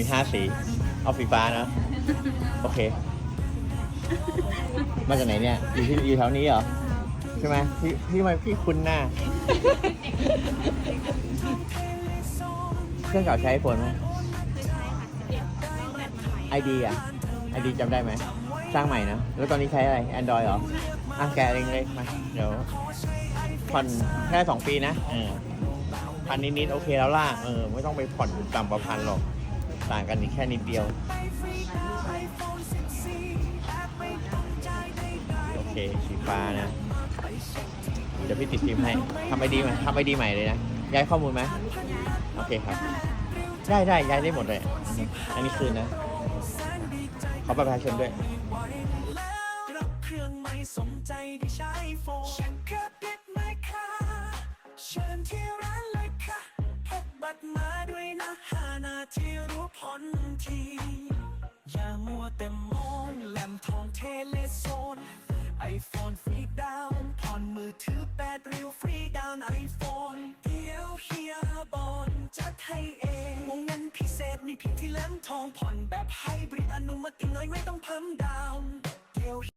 มีห้าสี เอาสีฟ้านะ โอเค มาจากไหนเนี่ย อยู่ที่อยู่แถวนี้เหรอ ใช่ไหมพี่พี่ทำไมพี่คุ้นหน้า เครื่องเก่าใช้ไอโฟนไหมไอดีอะไอดีจำได้ไหม สร้างใหม่นะ แล้วตอนนี้ใช้อะไร Android เหรอ อะแกะเองเลยมา เดี๋ยวผ่อนแค่สองปีนะเออพันนิดๆโอเคแล้วล่ะ เออ ไม่ต้องไปผ่อนต่ำกว่าพันหรอก ต่างกันอีกแค่นิดเดียว โอเคสีฟ้านะ เดี๋ยวพี่ติดฟิล์มให้ทำไอดีใหม่ทำไอดีใหม่เลยนะ ย้ายข้อมูลไหมโอเคครับ ได้ได้ย้ายได้หมดเลย อันนี้คืนนะ ขอบัตรประชาชนด้วยเครื่องไม่สมใจที่ใช้โฟนฉันก็ติดไหมคะเชิญที่ร้านเลยค่ะพกบัตรมาด้วย ห้านาทีรู้ผลที อย่ามัวแต่มองแหลมทองเทเลโซนไอโฟนฟรีดาวน์ผ่อนมือถือแปดริ้วฟรีดาวน์ไอโฟนเดี๋ยวเฮียบอลจัดให้เองวงเงินพิเศษมีเพียงที่แหลมทองผ่อนแบบไฮบริดอนุมัติน้อยไม่ต้องเพิ่มดาวน์เดี๋ยว